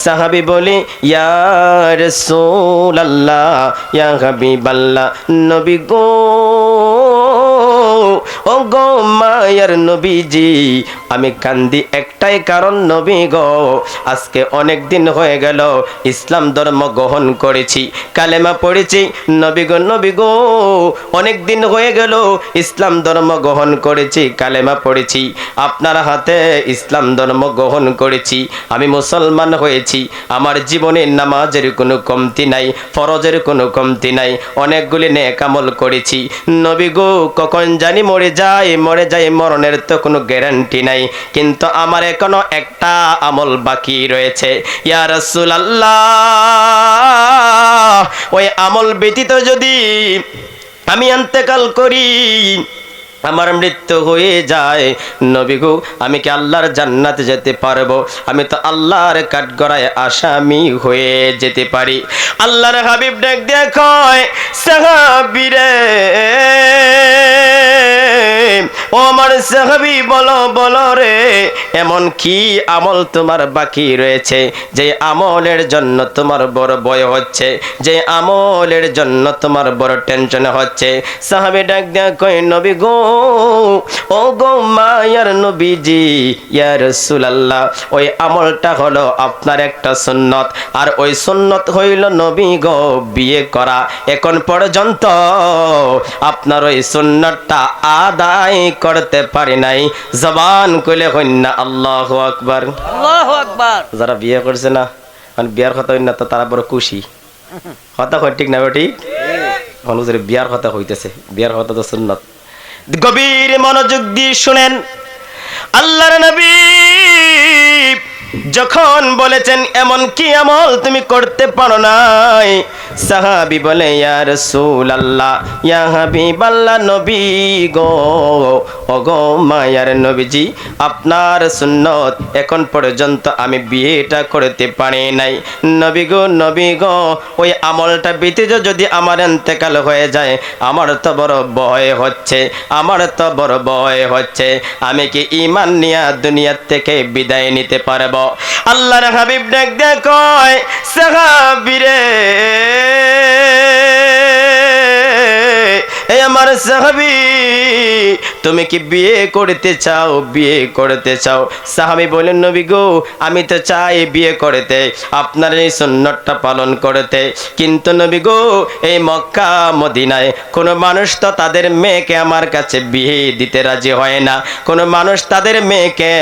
সাহাবি বলি ইয়ার সোল্লাহ ইয়া হাবিবাল্লাহ নবী গো ও গো মায়ার নবীজি, আমি কান্দি একটাই কারণ নবী গো। আজকে অনেক দিন হয়ে গেল, ইসলাম ধর্ম গ্রহণ করেছি, কালেমা পড়েছি, নবী গো নবী গো। অনেক দিন হয়ে গেল, ইসলাম ধর্ম গ্রহণ করেছি, কালেমা পড়েছি, আপনার হাতে ইসলাম ধর্ম গ্রহণ করেছি, আমি মুসলমান হয়েছি, আমার জীবনে নামাজের কোনো কমতি নাই, ফরজের কোনো কমতি নাই, অনেকগুলি নেকামল করেছি, নবী গো, কখন জানি মরে যায়, মরে যায়, মরণের তো কোনো গ্যারান্টি নাই। কিন্তু আমার এখনও একটা আমল বাকি রয়েছে। ইয়া রাসূলুল্লাহ, ওই আমল ব্যতীত যদি আমি অন্তেকাল করি, আমার মৃত্যু হয়ে যায়। নবী গো, আমি কি আল্লাহর জান্নাতে যেতে পারব? আমি তো আল্লাহর কাঠগড়ায় আসামি হয়ে যেতে পারি। আল্লাহর হাবিব ডাক দেখো সাহাবিরে ও আমার সাহাবি, বলো বলো রে, এমন কি আমল তোমার বাকি রয়েছে? যে আমলের জন্য তোমার বড় ভয় হচ্ছে, যে আমলের জন্য তোমার বড় টেনশন হচ্ছে। সাহাবি ডাক দেয়া কই নবী গো, ও গো মায়ার নবীজি, ইয়া রাসূলুল্লাহ, ওই আমলটা হলো আপনার একটা সুন্নত। আর ওই সুন্নত হইল নবী গো, বিয়ে করা। এখন পর্যন্ত আপনার ওই সুন্নতটা আদায় করতে পারি নাই। জবান কইলে কন্যা আল্লাহ আকবার। যারা বিয়ে করছে না মানে বিয়ার কথা হইনা না তো তারা বড় খুশি। কথা হয় ঠিক না ঠিক? অনুযায়ী বিয়ার কথা হইতেছে বিয়ার কথা তো সুন্নত। গভীর মনোযোগ দিয়ে শুনেন আল্লাহর নবী যখন বলেছেন, এমন কি আমল তুমি করতে পারো নাই? সাহাবি বলে, ইয়া রাসূলুল্লাহ, ইয়া হাবিবাল্লাহ নবী গো ও গো মায়ার নবীজি, আপনার সুন্নত এখন পর্যন্ত আমি বিয়েটা করতে পারি নাই। নবী গো নবী গো, ওই আমলটা ব্যতীত যদি আমার এন্তেকাল হয়ে যায়, আমার তো বড় ভয় হচ্ছে, আমার তো বড় ভয় হচ্ছে। আমি কি ইমান নিয়া দুনিয়ার থেকে বিদায় নিতে পারব? আল্লাহর হাবিব ডাক দেখো সাহাবিরে। আমার সাহাবি তুমি কি বিয়ে করতে চাও? বিয়ে করতে চাও। সাহাবি বলেন নবী গো, আমি তো চাই বিয়ে করতে। আপনার এই সুন্নতটা পালন করতে। কিন্তু নবী গো, এই মক্কা, মদিনায় কোনো মানুষ তো তাদের মেয়েকে আমার কাছে বিয়ে দিতে রাজি হয় না। কোনো মানুষ তাদের মেয়েকে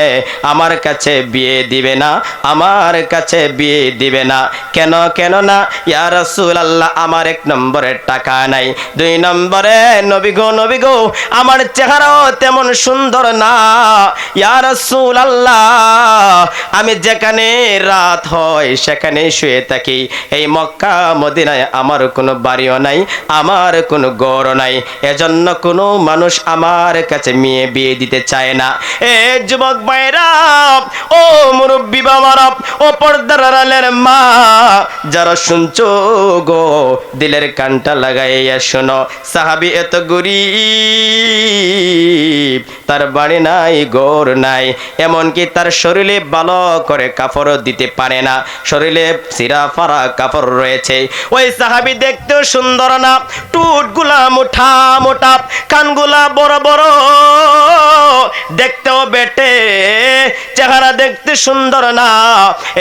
আমার কাছে বিয়ে দিবে না, আমার কাছে বিয়ে দিবে না। কেন কেন না? ইয়া রাসূলুল্লাহ, আমার এক নম্বরের টাকা নাই। দুই নম্বরে, নবী গো নবী গো, আমার তেমন সুন্দর না। ইয়া রাসূলুল্লাহ, আমি যেখানে রাত হয় সেখানে শুয়ে থাকি। এই মক্কা, মদিনায় আমার কোনো বাড়িও নাই, আমার কোনো গড়ও নাই। এজন্য কোনো মানুষ আমার কাছে মেয়ে বিয়ে দিতে চায় না। এ যুবক ভাইরা, ও মুরব্বী বাবারা, ও পর্দার আড়ালের মা, যারা শুনছো গো, দিলের কানটা লাগাইয়া শোনো। সাহাবি এত গরিব। হাবিব তার বাড়ি নাই গড় নাই। এমনকি তার শরীরে ভালো করে কাপড় দিতে পারে না। শরীরে সিরা ফারা কাপড় রয়েছে। ওই সাহাবি দেখতেও সুন্দর না। টুটগুলা মোটা মোটা, কানগুলা বড় বড়। দেখতেও বেটে, চেহারা দেখতে সুন্দর না।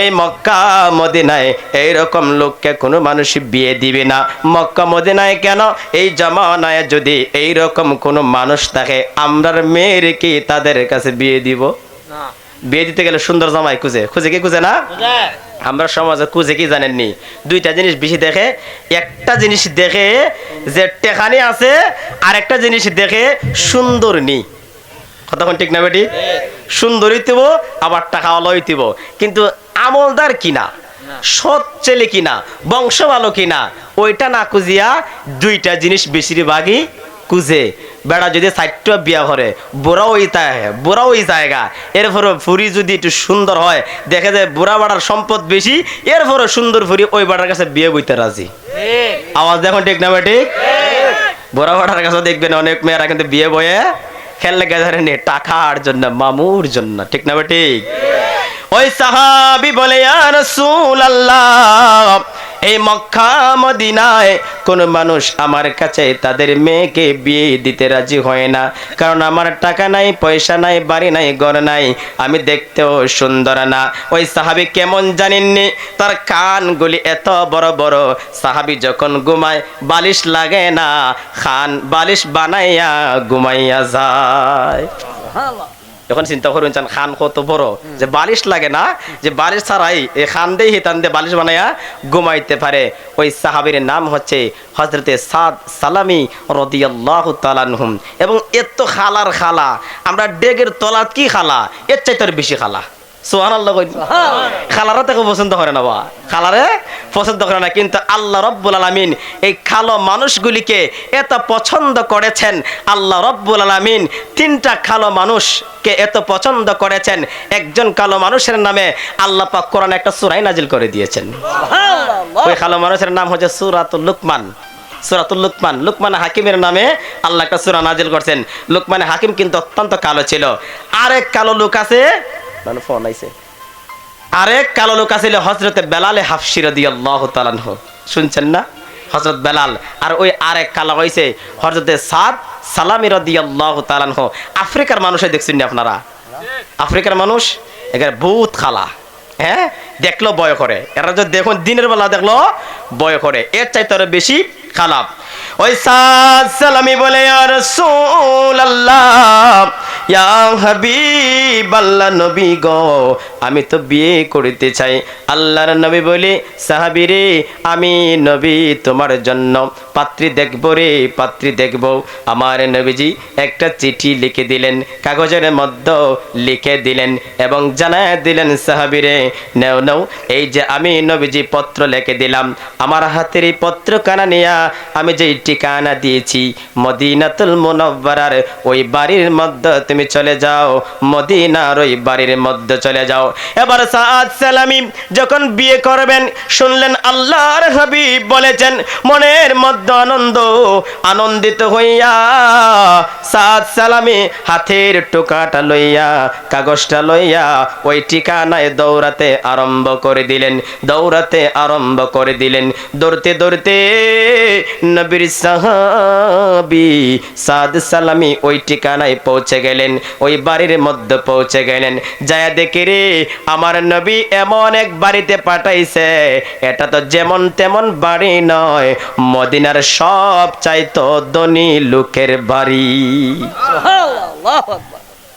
এই মক্কা মদিনায় এইরকম লোককে কোনো মানুষ বিয়ে দিবে না। মক্কা মদিনায় কেন? এই জমানায় যদি এইরকম কোনো মানুষ থাকে, আমরার মেয়ের কি তাদের কাছে বিয়ে দিব? বিয়ে দিতে গেলে সুন্দর জামাই খুঁজে। খুঁজে কি খুঁজে না? আমরা সমাজে খুঁজে কি জানেননি? দুইটা জিনিস বেশি দেখে একটা জিনিস দেখে যে টেকানি আছে আর একটা জিনিস দেখে সুন্দর নি কতক্ষণ ঠিক না বেটি? সুন্দরী দিব আবার টাকা দিব কিন্তু আমলদার কিনা? সৎ ছেলে কিনা? বংশ ভালো কিনা? ওইটা না খুঁজিয়া দুইটা জিনিস বেশিরভাগই খুঁজে বেড়া যদি সাইটটা বিয়া করে বুড়া ওই তাই বুড়া ওই জায়গা। এরপরে ফুরি যদি একটু সুন্দর হয়, দেখে যায় বুড়া বাড়ার সম্পদ বেশি এরপরে সুন্দর ফুরি ওই বাড়ার কাছে বিয়ে বইতে রাজি। আওয়াজ দেখুন ঠিক না ঠিক? বুড়া বাড়ার কাছে দেখবেন অনেক মেয়েরা কিন্তু বিয়ে বয়ে খেললে গেছে টাকার জন্য, মামুর জন্য, ঠিক না ঠিক? ওই সাহাবি বলে আর সুল আল্লাহ এই মক্কা মদিনায় কোন মানুষ আমার কাছে তাদের মেয়েকে বিয়ে দিতে রাজি হয় না। কারণ আমার টাকা নাই, পয়সা নাই, বাড়ি নাই, ঘর নাই, আমি দেখতেও সুন্দর না। ওই সাহাবি কেমন জানেননি? তার কানগুলি এত বড় বড়। সাহাবি যখন ঘুমায়, বালিশ লাগে না। খান বালিশ বানাইয়া ঘুমাইয়া যায়। যখন চিন্তা করুন চান খান কত বড়? যে বালিশ লাগে না, যে বালিশ ছাড়াই এই খান দিয়ে হিতান দিয়ে বালিশ বানাইয়া ঘুমাইতে পারে। ওই সাহাবির নাম হচ্ছে হজরতে সাদ সালামি রদিয়াল্লাহ তালানহুম এবং এত খালার খালা, আমরা ডেগের তলাত কি খালা? এর চাইতে বেশি খালা। সোহান আল্লাহ খালারা তাকে পছন্দ করে না বা? খালারে পছন্দ করে না কিন্তু আল্লাহ রব্বুল আলমিন এই খালো মানুষগুলিকে এত পছন্দ করেছেন। আল্লাহ রব্বুল আলমিন তিনটা খালো মানুষকে এত পছন্দ করেছেন। একজন কালো মানুষের নামে আল্লাহ পাক কোরআন একটা সুরাই নাজিল করে দিয়েছেন। ওই খালো মানুষের নাম হচ্ছে সুরাতুল লুকমান। সুরাতুল লুকমান। লুকমান হাকিমের নামে আল্লাহ একটা সুরা নাজিল করছেন। লুকমান হাকিম কিন্তু অত্যন্ত কালো ছিল। আরেক কালো লোক আছে মানে ফোন আইছে। আরেক কালো লোক আছিল বেলালে হাফসি শুনছেন না? হজরত বেলাল। আর ওই আরেক সাদ সালামি আফ্রিকার মানুষে দেখছেন না আপনারা? আফ্রিকার মানুষ? এখানে বহুত খালা। হ্যাঁ? দেখল বয় করে। এরা যদি দেখুন, দিনের বেলা দেখল বয় করে। এর চাইতে আরও বেশি খারাপ। ওই সাদ সালামি বলে আর আল্লাহ নবী আমি তো বিয়ে করিতে চাই। আল্লাহর নবী বলে সাহাবিরে আমি নবী তোমার জন্য পাত্রী দেখব রে, পাত্রী দেখব। আমার নবীজি একটা চিঠি লিখে দিলেন, কাগজের মধ্যে লিখে দিলেন এবং জানায় দিলেন সাহাবিরে নেও নেও, এই যে আমি নবীজি পত্র লিখে দিলাম, আমার হাতের এই পত্র কানা নিয়া আমি যেই ঠিকানা দিয়েছি, মদিনাতুল মুনব্বরার ওই বাড়ির মধ্যে তুমি চলে যাও, মদিনার ওই বাড়ির মধ্যে চলে যাও। এবার সাদ সালামি যখন বিয়ে করবেন, শুনলেন আল্লাহর হাবিব বলেছেন, মনের মধ্যে আনন্দ, আনন্দিত হইয়া সাদ সালামি হাতের টোকাটা লইয়া, কাগজটা লইয়া ওই ঠিকানায় দৌড়াতে আরম্ভ করে দিলেন, দৌড়াতে আরম্ভ করে দিলেন। দৌড়তে দৌড়তে নবীর সাহাবি সাদ সালামি ওই ঠিকানায় পৌঁছে গেলেন। ওই বাড়ির মধ্যে পৌঁছে গেলেন। যায় দেখে রে আমার নবী এমন এক বাড়িতে পাঠাইছে। এটা তো যেমন তেমন বাড়ি নয় মদিনার সব চাইতো ধনী লোকের বাড়ি।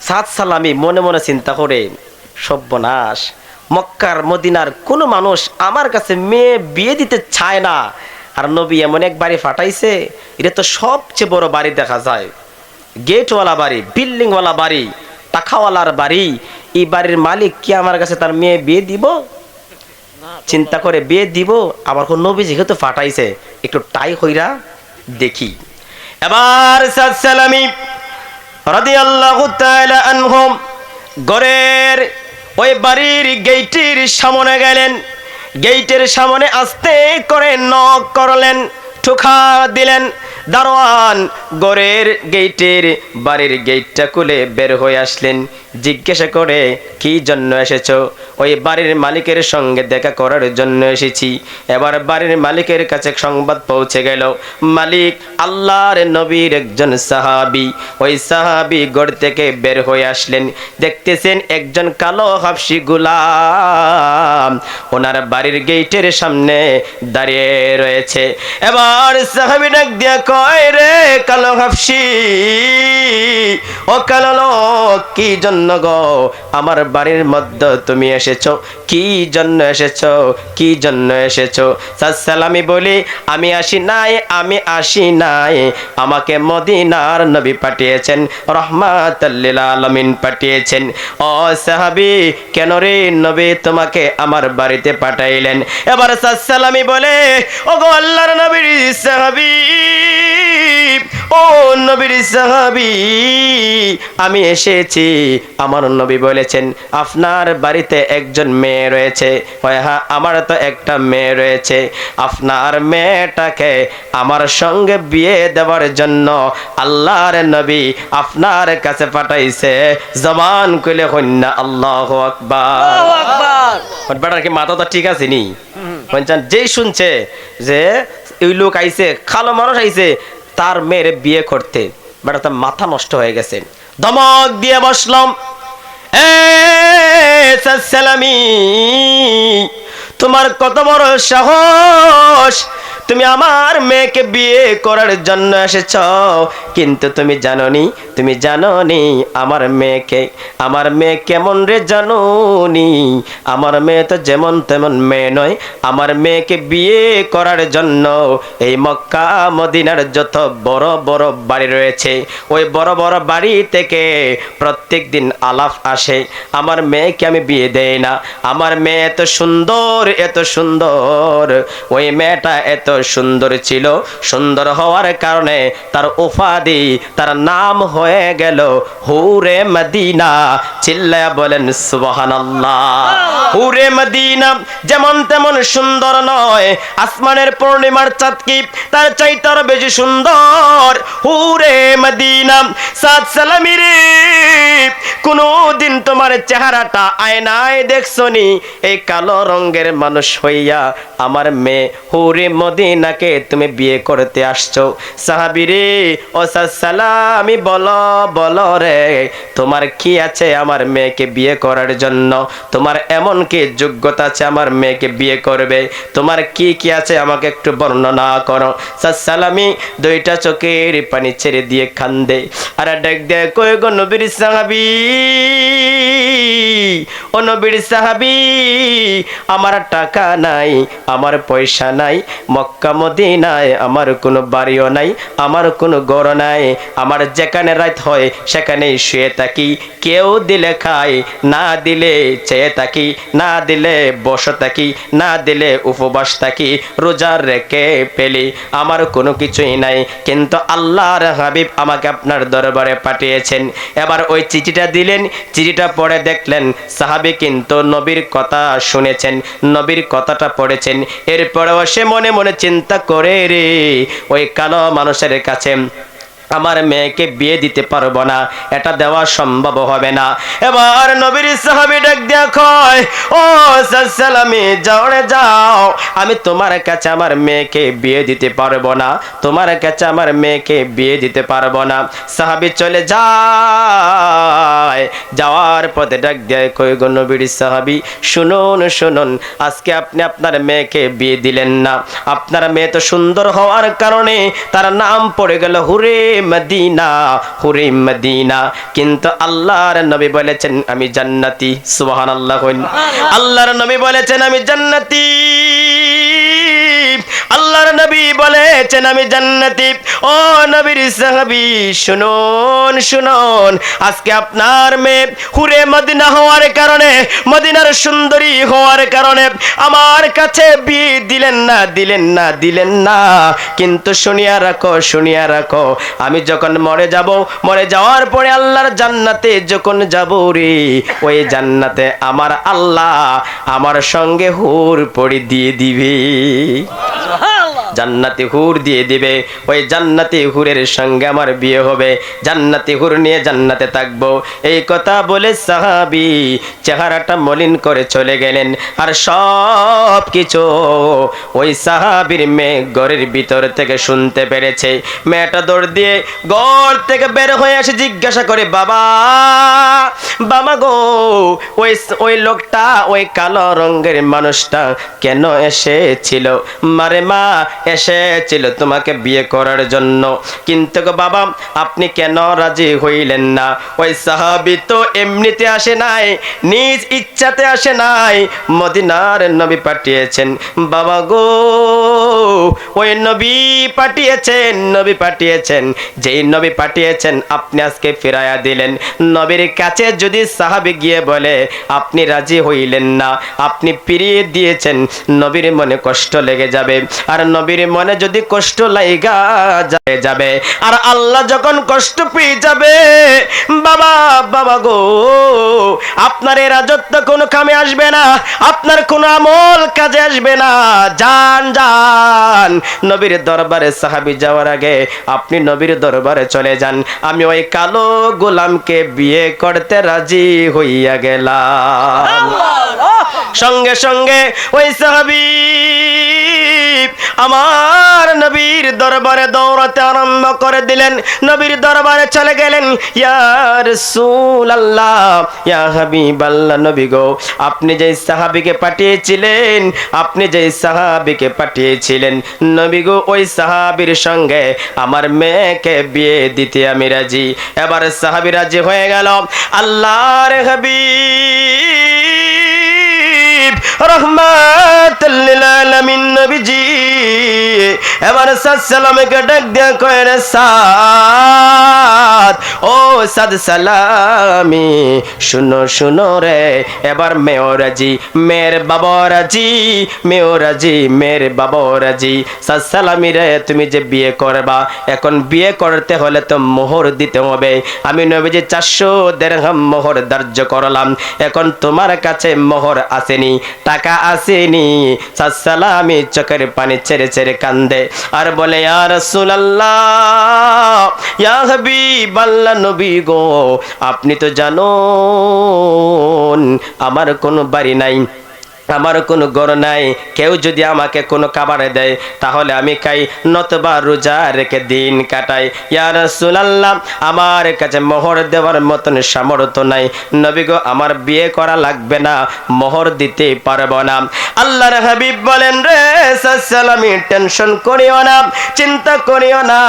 সাদ সালামি মনে মনে চিন্তা করে সর্বনাশ মক্কার মদিনার কোনো মানুষ আমার কাছে মেয়ে বিয়ে দিতে চায় না। আর নবী এমন এক বাড়ি ফাটাইছে এটা তো সবচেয়ে বড় বাড়ি দেখা যায়। গেটওয়ালা বাড়ি, বিল্ডিংওয়ালা বাড়ি, টাকাওয়ালার বাড়ি, এই বাড়ির মালিক কি আমার কাছে তার মেয়ে বিয়ে দিব? চিন্তা করে বিয়ে দিব আমার কোন নবী যেহেতু ফাটাইছে। একটু টাই হইরা দেখি। এবার সালামি ঘরের ওই বাড়ির গেইটের সামনে গেলেন। গেইটের সামনে আস্তে করে নক করলেন। ঠুকা দিলেন দারোয়ান। গড়ের গেইটের বাড়ির গেইটটা খুলে বের হয়ে আসলেন। জিজ্ঞাসা করে, কি জন্য এসেছ? ওই বাড়ির মালিকের সঙ্গে দেখা করার জন্য এসেছি। এবার বাড়ির মালিকের কাছে সংবাদ পৌঁছে গেল। মালিক আল্লাহর নবীর একজন সাহাবি। ওই সাহাবি গড় থেকে বের হয়ে আসলেন। দেখতেছেন একজন কালো হাফসি গুলাম। ওনার বাড়ির গেটের সামনে দাঁড়িয়ে রয়েছে। এবার সাহাবি ডাক দিয়া কয়, রে কালো হাফসি, ও কালো কি জন্য গো, আমার বাড়ির মধ্যে তুমি এসেছ। কি জন্য এসেছ? কি জন্য এসেছ? সালামি বলি, আমি আসি নাই, আমি আসি নাই। আমাকে মদিনার নবী পাঠিয়েছেন রহমাতাল্লিল আলমিন পাঠিয়েছেন। ও সাহাবি, কেন রে নবী তোমাকে আমার বাড়িতে পাঠাইলেন? এবার সালামি বলে ও গো আল্লাহর নবীর সাহাবি ও নবীর সাহাবি আমি এসেছি। আমার নবী বলেছেন আপনার বাড়িতে একজন মেয়ে রয়েছে। হ্যাঁ আমার তো একটা মেয়ে রয়েছে। আপনার মেয়েটাকে আমার সঙ্গে বিয়ে দেওয়ার জন্য আল্লাহর নবী আপনার কাছে পাঠাইছে। জবান কইলে কন্যা আল্লাহ আকবার। বেটার কি মাথা তো ঠিক আছে নি? যেই শুনছে যে ওই লোক আইছে খালো মানুষ আইছে তার মেয়ের বিয়ে করতে। বেটা, তার মাথা নষ্ট হয়ে গেছে। দমক দিয়ে বসলাম। এ তোমার কত বড় সাহস? তুমি আমার মেয়েকে বিয়ে করার জন্য এসেছ। কিন্তু তুমি জানোনি তুমি জানোনি আমার মেয়েকে। আমার মেয়ে কেমন রে জানোনি? আমার মেয়ে তো যেমন তেমন মেয়ে নয়। আমার মেয়েকে বিয়ে করার জন্য এই মক্কা মদিনার যত বড় বড় বাড়ি রয়েছে, ওই বড় বড় বাড়ি থেকে প্রত্যেক দিন আলাপ আসে। আমার মেয়েকে আমি বিয়ে দেই না। আমার মেয়ে এত সুন্দর এত সুন্দর। ওই মেয়েটা এত সুন্দর ছিল সুন্দর হওয়ার কারণে তার উপাধি তার নাম হয়ে গেল হুরে মদিনা। চিল্লায়া বলেন সুবহানাল্লাহ। হুরে মদিনা যেমন তেমন সুন্দর নয়। আসমানের পূর্ণিমার চাঁদ কি তার চাইতে আরও বেশি সুন্দর। হুরে মদিনা সাত সালামি রে। কোনদিন তোমার চেহারাটা আয়নায় দেখছনি। এই কালো রঙের মানুষ হইয়া আমার মেয়ে, হুরে মদিনাকে তুমি বিয়ে করতে আসছো। সাহাবিরে ও সালামি বলো বলো রে, তোমার কি আছে আমার মেয়েকে বিয়ে করার জন্য? তোমার এমন কি যোগ্যতা আছে আমার মেয়েকে বিয়ে করবে? তোমার কি কি আছে আমাকে একটু বর্ণনা করো। সালামি দুইটা চোখের পানি ছেড়ে দিয়ে খান্দে আর ডাক দে কই গো নবীর সাহাবি? ও সাহাবি, আমার টাকা নাই, আমার পয়সা নাই, মক্কা মদিনায় আমার কোনো বাড়িও নাই, আমার কোনো গড় নাই, আমার যেখানে রাত হয় সেখানেই শুয়ে থাকি, কেউ দিলে খাই, না দিলে চেয়ে থাকি, না দিলে বসে থাকি, না দিলে উপবাস থাকি, রোজা রেখে পেলি আমার কোনো কিছুই নাই, কিন্তু আল্লাহর হাবিব আমাকে আপনার দরবারে পাঠিয়েছেন, এবার ওই চিঠিটা দিলেন, চিঠিটা পড়ে দেখলেন, সাহাবি কিন্তু নবীর কথা শুনেছেন, নবীর কথাটা পড়েছেন। এরপরেও সে মনে মনে চিন্তা করে রে, ওই কালো মানুষের কাছে আমার মেয়েকে বিয়ে দিতে পারব না। এটা দেওয়া সম্ভব হবে না। এবার নবীর সাহাবি ডাক দেখো ও সালামি যাও রে যাও। আমি তোমার কাছে আমার মেয়েকে বিয়ে দিতে পারব না। তোমার কাছে আমার মেয়েকে বিয়ে দিতে পারব না। সাহাবি চলে যায়। যাওয়ার পথে ডাক দেয় কই গো নবীর সাহাবি, শুনুন শুনুন, আজকে আপনি আপনার মেয়েকে বিয়ে দিলেন না। আপনার মেয়ে তো সুন্দর হওয়ার কারণে তার নাম পড়ে গেল হুরে মদিনা হুরে মদিনা। কিন্তু আল্লাহর নবী বলেছেন আমি জান্নাতি। সুবহানাল্লাহ আল্লাহর নবী বলেছেন আমি জান্নাতি। আল্লাহর নবী বলেছেন, আমি জান্নাতি। ও নবীর সাহাবী, শুনুন শুনুন। আজকে আপনার মেয়ে হুরে মদিনা হওয়ার কারণে, মদিনার সুন্দরী হওয়ার কারণে আমার কাছে বিয়ে দিলেন না দিলেন না দিলেন না। কিন্তু শুনিয়া রাখো শুনিয়া রাখো, আমি যখন মরে যাব, মরে যাওয়ার পরে আল্লাহর জান্নাতে যখন যাব রে, ওই জান্নাতে আমার আল্লাহ আমার সঙ্গে হুর পড়ি দিয়ে দিবে। জান্নাতি হুর দিয়ে দিবে। ওই জান্নাতি হুরের সঙ্গে আমার বিয়ে হবে। জান্নাতি হুর নিয়ে জান্নাতে থাকব। এই কথা বলে সাহাবি চেহারাটা মলিন করে চলে গেলেন। আর সব কিছু ওই সাহাবির মেয়ে ঘরের ভিতর থেকে শুনতে পেরেছে। মেয়েটা দৌড় দিয়ে ঘর থেকে বের হয়ে এসে জিজ্ঞাসা করে, বাবা বাবা গো, ওই ওই লোকটা, ওই কালো রঙের মানুষটা কেন এসেছিল? মারে মা এসেছিল তোমাকে বিয়ে করার জন্য। কিন্তু বাবা, আপনি কেন রাজি হইলেন না? ওই সাহাবি তো এমনিতে আসে নাই, নিজ ইচ্ছাতে আসে নাই, মদিনার নবী পাঠিয়েছেন। বাবা গো, ওই নবী পাঠিয়েছেন নবী পাঠিয়েছেন। যেই নবী পাঠিয়েছেন, আপনি আজকে ফিরাইয়া দিলেন। নবীর কাছে যদি সাহাবি গিয়ে বলে, আপনি রাজি হইলেন না, আপনি ফিরিয়ে দিয়েছেন, নবীর মনে কষ্ট লেগে যাবে। আর নবী নবীর মনে যদি কষ্ট লাইগা যায় যাবে। আর আল্লাহ যখন কষ্ট পেয়ে যাবে বাবা বাবা গো আপনার এই রাজত্ব কোনো কামে আসবে না আপনার কোনো আমল কাজে আসবে না। যান যান নবীর দরবারে সাহাবি যাওয়ার আগে আপনি নবীর দরবারে চলে যান। আমি ওই কালো গোলামকে বিয়ে করতে রাজি হইয়া গেলাম। সঙ্গে সঙ্গে ওই সাহাবি আমার নবীর দরবারে দৌড়াতে আরম্ভ করে দিলেন। নবীর দরবারে চলে গেলেন। ইয়ার সুল আল্লাহ ইয়া হাবিব আল্লাহ নবী গো, আপনি যে সাহাবিকে পাঠিয়েছিলেন, আপনি যে সাহাবিকে পাঠিয়েছিলেন, নবী গো, ওই সাহাবির সঙ্গে আমার মেয়েকে বিয়ে দিতে আমি রাজি। এবার সাহাবি রাজি হয়ে গেল। আল্লাহর হাবিব এবার সালামকে ও সাদ সালামি, শুনো শুনো রে, এবার মেয়রাজি মেয়ের বাবরাজি মেয়রাজি মেয়ের বাবরাজি সাদ সালামি রে, তুমি যে বিয়ে করবা, এখন বিয়ে করতে হলে তো মোহর দিতে হবে। আমি নবীজি চারশো দেড়হাম মোহর ধার্য করলাম, এখন তোমার কাছে মোহর আসেনি। টাকা আসেনি। সালামি চোখের পানি ছেড়ে ছেড়ে কান্দে। আর বলে আর রাসূলুল্লাহ বাল্লা নবী গো, আপনি তো জানো আমার কোনো বাড়ি নাই। আমার কোনো গড় নাই। কেউ যদি আমাকে কোনো খাবারে দেয়, তাহলে আমি খাই, নতবা রোজা রেখে দিন কাটাই। ইয়ার সুলাল্লাম আমার কাছে মোহর দেওয়ার মতন সামর্থ্য নাই। নবী গো, আমার বিয়ে করা লাগবে না, মোহর দিতে পারব না। আল্লাহর হাবিব বলেন রে, সালামি, টেনশন করিও না, চিন্তা করিও না।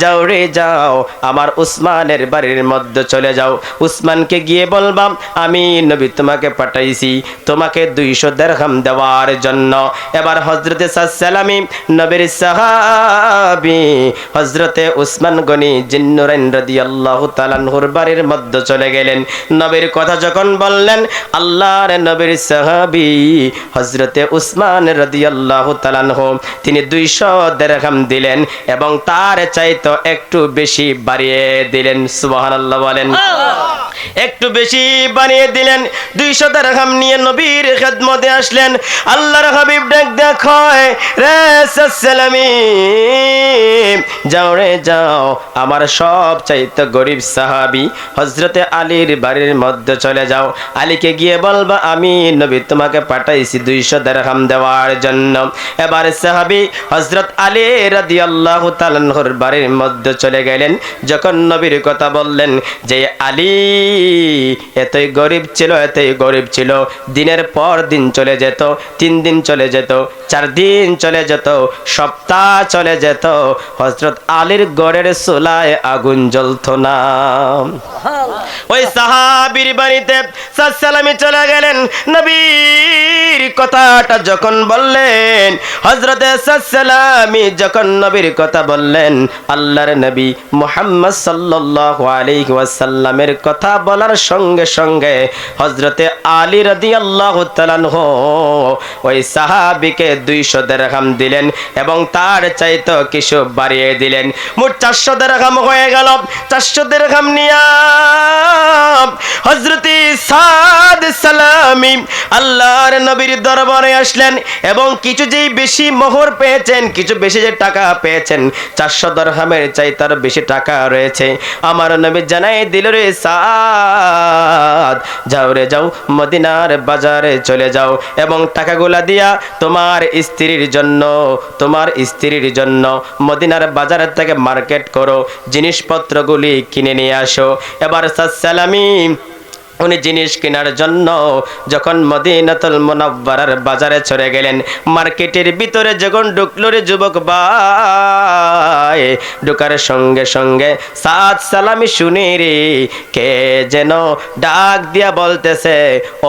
যাও রে, যাও, আমার উসমানের বাড়ির মধ্যে চলে যাও। উসমানকে গিয়ে বলবাম আমি নবী তোমাকে পাঠাইছি, তোমাকে দুইশো দেড়হাম দেওয়ার জন্য। এবার হজরতে সালামি নবীর সাহাবি হজরতে উসমান গনি জিন্নুরাইন রাদিয়াল্লাহু তাআলার বাড়ির মধ্যে চলে গেলেন। নবীর কথা যখন বললেন আল্লাহর নবীর সাহাবি হজরতে উসমান রাদিয়াল্লাহু তাআলাহু তিনি দুইশো দেড়হাম দিলেন এবং তার চাইতো একটু বেশি বাড়িয়ে দিলেন। সুবহানাল্লাহ বলেন। একটু বেশি বানিয়ে দিলেন। দুইশো দেড়হাম নিয়ে নবীর খেদমতে আসলেন। আল্লাহর হাবিব ডাক দেখয়, রে যাও রে, যাও। আমার সব চাইতে গরিব সাহাবি হজরতে আলীর বাড়ির মধ্যে চলে যাও। আলীকে গিয়ে বলবা, আমি নবী তোমাকে পাঠাইছি দুইশো দেড়হাম দেওয়ার জন্য। এবার সাহাবি হজরত আলী রাদি আল্লাহ তালানহর বাড়ির মধ্যে চলে গেলেন। যখন নবীর কথা বললেন যে, আলী, এতই গরিব ছিল, এতই গরিব ছিল। দিনের পর দিন চলে যেত, তিন দিন চলে যেত, চার দিন চলে যেত, সপ্তাহ চলে যেত। হজরত আলীর গড়ের সোলায় আগুন জ্বলত না। ওই সাহাবির বাড়িতে সালামি চলে গেলেন। নবীর কথাটা যখন বললেন হজরতে সালামি যখন নবীর কথা বললেন, আল্লাহর নবী মোহাম্মদ সাল্লাল্লাহু আলাইহি ওয়াসাল্লামের কথা বলার সঙ্গে সঙ্গে হজরতে আলী রাদিয়াল্লাহু তাআলা ওই সাহাবিকে দুইশো দেড়হাম দিলেন এবং তার চাইতো কিছু বাড়িয়ে দিলেন। মোট চারশো দেড়হাম হয়ে গেল। চারশো দেড়হাম নিয়া হজরতি সাদ সালামি আল্লাহর নবীর দরবারে আসলেন এবং কিছু যেই বেশি মোহর পেয়েছেন, কিছু বেশি যে টাকা পেয়েছেন, চারশো দরহামের চাই তার বেশি টাকা রয়েছে। আমার নবী জানাই দিল রে সাদ, যাও রে যাও মদিনার বাজারে চলে যাও। এবং টাকাগুলা দিয়া তোমার স্ত্রীর জন্য, তোমার স্ত্রীর জন্য মদিনার বাজার থেকে মার্কেট করো, জিনিসপত্রগুলি কিনে নিয়ে আসো। এবার সালামি উনি জিনিস কেনার জন্য যখন মদিনাতুল মুনাব্বারার বাজারে চলে গেলেন, মার্কেটের ভিতরে যখন ঢুকলো রে যুবক ভাই, ঢুকার সঙ্গে সঙ্গে সাত সালামি শুনি রে, কে যেন ডাক দিয়া বলতেছে,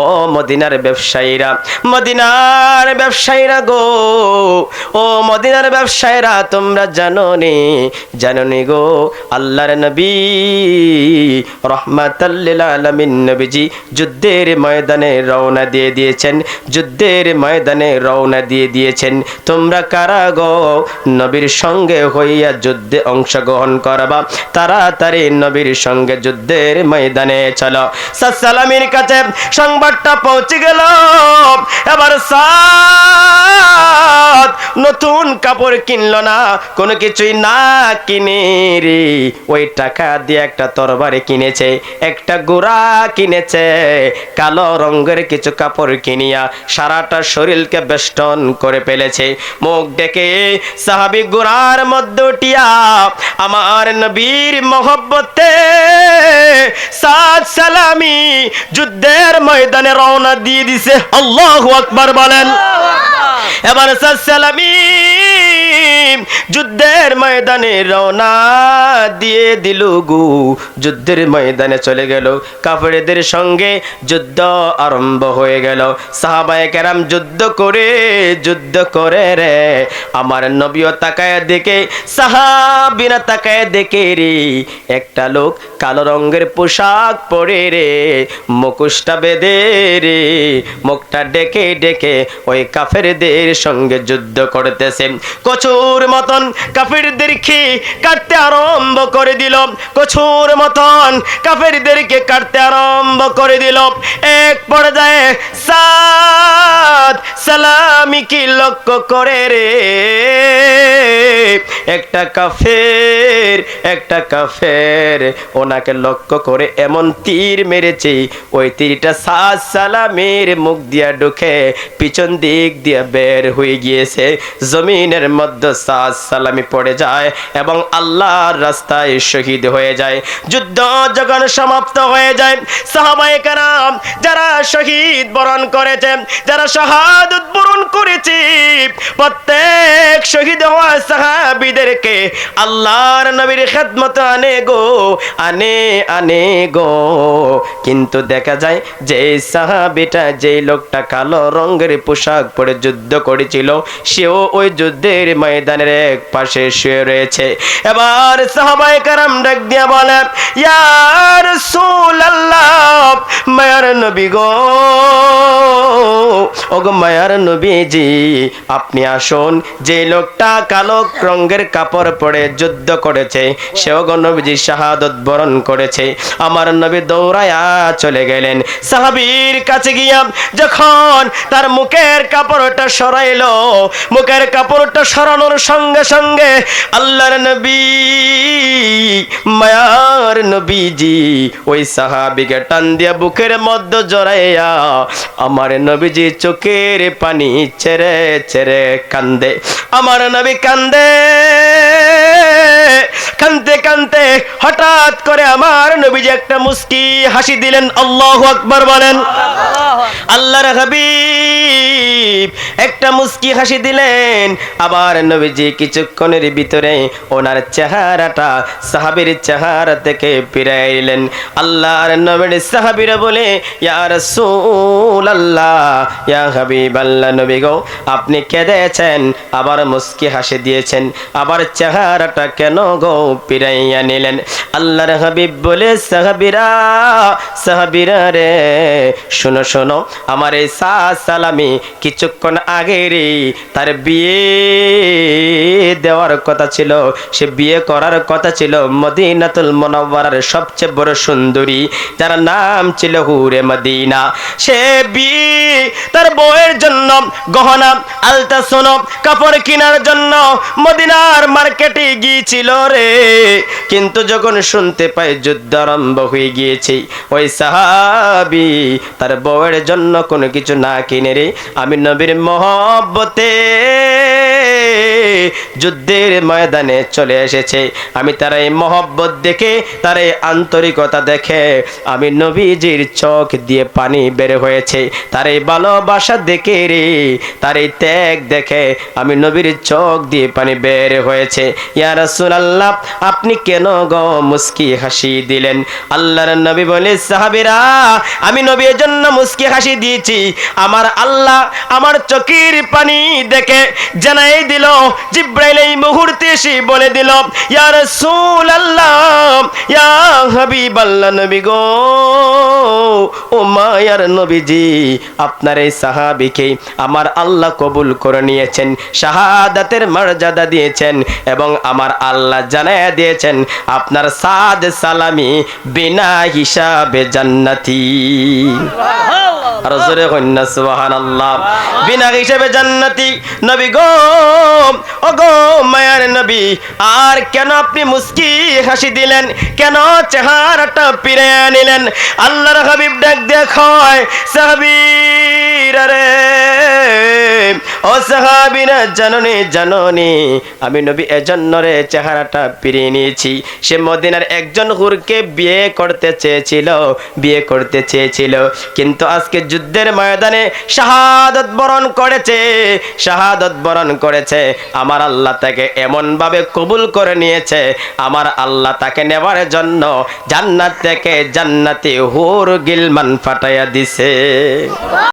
ও মদিনার ব্যবসায়ীরা মদিনার ব্যবসায়ীরা গো, ও মদিনার ব্যবসায়ীরা, তোমরা জানো নি জানো নি গো, আল্লাহর নবী রহমাতাল্লিল আলামিন নবীজি যুদ্ধের ময়দানে রওনা দিয়ে দিয়েছেন, যুদ্ধের ময়দানে রওনা দিয়ে দিয়েছেন। তোমরা কারা গো? নবীর সঙ্গে হইয়া যুদ্ধে অংশগ্রহণ করবা। তাড়াতাড়ি নবীর সঙ্গে যুদ্ধের ময়দানে চলো। সালামির কাছে সংবাদটা পৌঁছে গেল। এবার নতুন কাপড় কিনলো না, কোনো কিছুই না কিনে রে। ওই টাকা দিয়ে একটা তরবারি কিনেছে, একটা গোড়া কিনেছে। কালো রঙের কিছু কাপড় কিনিয়া সারাটা শরীরকে বেষ্টন করে ফেলেছে। মুখ ডেকে সাহাবি গোড়ার মধ্যে উঠিয়া আমার নবীর মহব্বতে সাদ সালামি যুদ্ধের ময়দানে রওনা দিয়ে দিছে। আল্লাহ আকবার বলেন। এবার সালামি যুদ্ধের ময়দানে রওনা দিয়ে দিল গু। যুদ্ধের ময়দানে চলে গেল। কাপড়েদের সঙ্গে যুদ্ধ আরম্ভ হয়ে গেল। সাহাবায়ে কেরাম যুদ্ধ করে যুদ্ধ করে রে। আমার নবীও তাকায় দেখে, সাহাবিনা তাকায় দেখে রে। একটা লোক কালো রঙের পোশাক পরে রে, মুখোশটা বেঁধে রে। মুখটা ডেকে ডেকে ওই কাফেরদের সঙ্গে যুদ্ধ করতেছে। কচুর মতন কাফেরদেরকে কাটতে আরম্ভ করে দিল? কচুর মতন কাফেরদেরকে কাটতে আরম্ভ করে দিল। এক পর্যায়ে সাদ সালামি কি লক্ষ্য করে রে? একটা কাফের একটা কাফের, ওনাকে লক্ষ্য করে এমন তীর মেরেছে। ওই তীরটা সাদ সালামের মুখ দিয়া ঢুকে পিছন দিক দিয়ে বের হয়ে গিয়েছে। জমিনের সাদ সালামি পড়ে যায় এবং আল্লাহর রাস্তায় শহীদ হয়ে যায়। যুদ্ধ যখন সমাপ্ত হয়ে যায় কারাম যারা শহীদ বরণ করেছে, যারা শাহাদত করেছে। প্রত্যেক শহীদ হওয়া সাহাবীদেরকে আল্লাহর নবীর খেদমত আনে গো, আনে আনে গো। কিন্তু দেখা যায় যে সাহাবিটা যে লোকটা কালো রঙের পোশাক পরে যুদ্ধ করেছিল, সেও ওই যুদ্ধের ময়দানের এক পাশে শুয়ে রয়েছে। এবার সাহাবাই কারাম ডাক দিয়া বলে ইয়ার রাসূলুল্লাহ, মায়ার নবী গো। ওগো মায়ার নবীজি আপনি আসুন, যে লোকটা কালো রঙের কাপড় পরে যুদ্ধ করেছে, সেও নবীজি শাহাদত বরণ করেছে। আমার নবী দৌড়ায়া চলে গেলেন। সাহাবীর কাছে গিয়া যখন তার মুখের কাপড়টা সরাইলো, মুখের কাপড়টা সরানোর সঙ্গে সঙ্গে আল্লাহর নবী, মায়ার নবীজি ওই সাহাবিকে টান দিয়া বুকের মধ্যে জড়াইয়া আমার নবীজি চোখের পানি ছেড়ে ছেড়ে কান্দে আমার নবী কান্দে কান্দে কান্দে হঠাৎ করে আমার নবী যে একটা মুস্কি হাসি দিলেন আল্লাহ আকবার বলেন আল্লাহর হাবিব একটা মুস্কি হাসি দিলেন। আবার নবীজি কিছুক্ষণের ভিতরে ওনার চেহারাটা সাহাবীর চেহারা থেকে ফিরাইলেন আল্লাহর নবীর সাহাবীরা বলে, ইয়া রাসূলুল্লাহ, ইয়া হাবিব আল্লাহ নবী গো, আপনি কেঁদেছেন, আবার মুস্কি হাসি দিয়েছেন, আবার চেহারাটা কেন গো ফিরাইয়া নিলেন? আল্লাহর হাবিব বলে, সাহাবীরা সাহাবীরা রে, শোনো শোনো, আমার এই সা সালামি কিছুক্ষণ আগে রে, তার বিয়ে দেওয়ার কথা ছিল। সে বিয়ে করার কথা ছিল মদিনাতুল মনোবরার সবচেয়ে বড় সুন্দরী, যার নাম ছিল হুরে মদিনা। সে বিয়ে তার বউয়ের জন্য গহনা, আলতা সোনো, কাপড় কেনার জন্য মদিনার মার্কেটে গিয়েছিল রে। কিন্তু যখন শুনতে পাই যুদ্ধ আরম্ভ হয়ে গিয়েছে, ওই সাহাবি তার বউয়ের জন্য কোনো কিছু না কিনে রে। আমি নবীর মহব্বতে যুদ্ধের ময়দানে চলে এসেছে। আমি তার এই মহব্বত দেখে, তার এই আন্তরিকতা দেখে, আমি নবীজির চোখ দিয়ে পানি বের হয়েছে। তার এই ভালোবাসা দেখে রে, তার এই ত্যাগ দেখে, আমি নবীর চোখ দিয়ে পানি বের হয়েছে। ইয়া রাসূলুল্লাহ, আপনি কেন গো মুস্কি হাসি দিলেন? আল্লাহর নবী বলে, সাহাবীরা, আমি নবীর জন্য মুস্কি হাসি দিয়েছি। আমার আল্লাহ আমার চোখের পানি দেখে জানাই দিল, জিব্রাইল এই মুহূর্তে এসে বলে দিল, ইয়া রাসূলুল্লাহ, ইয়া হাবিবাল্লাহ নবী গো, ও মায়ার নবীজি, আপনার এই সাহাবীকে আমার আল্লাহ কবুল করে নিয়েছেন, শাহাদাতের মর্যাদা দিয়েছেন এবং আমার আল্লাহ জানায় দিয়েছেন, আপনার সাদ সালামি বিনা হিসাবে জান্নাতি। আর জোরে কন্যা সুবহানাল্লাহ। বিনা হিসাবে জান্নাতি নবী গো। ও গো মায়ার নবী, আর কেন আপনি মুস্কি হাসি দিলেন? কেন চেহারাটা পিরে আনিলেন আল্লাহর হাবিব ডাক দেখায় সাহাবীরা রে। ও সাহাবীরা, জাননি আমি নবী এজন্য রে চেহারাটা নিয়েছি। সে মদিনার একজন হুরকে বিয়ে করতে চেয়েছিল, বিয়ে করতে চেয়েছিল। কিন্তু আজকে যুদ্ধের ময়দানে শাহাদত বরণ করেছে, শাহাদত বরণ করেছে। আমার আল্লাহ তাকে এমন ভাবে কবুল করে নিয়েছে, আমার আল্লাহ তাকে নেবার জন্য জান্নাত থেকে জান্নাতি হুর গিলমান ফাটাইয়া দিছে।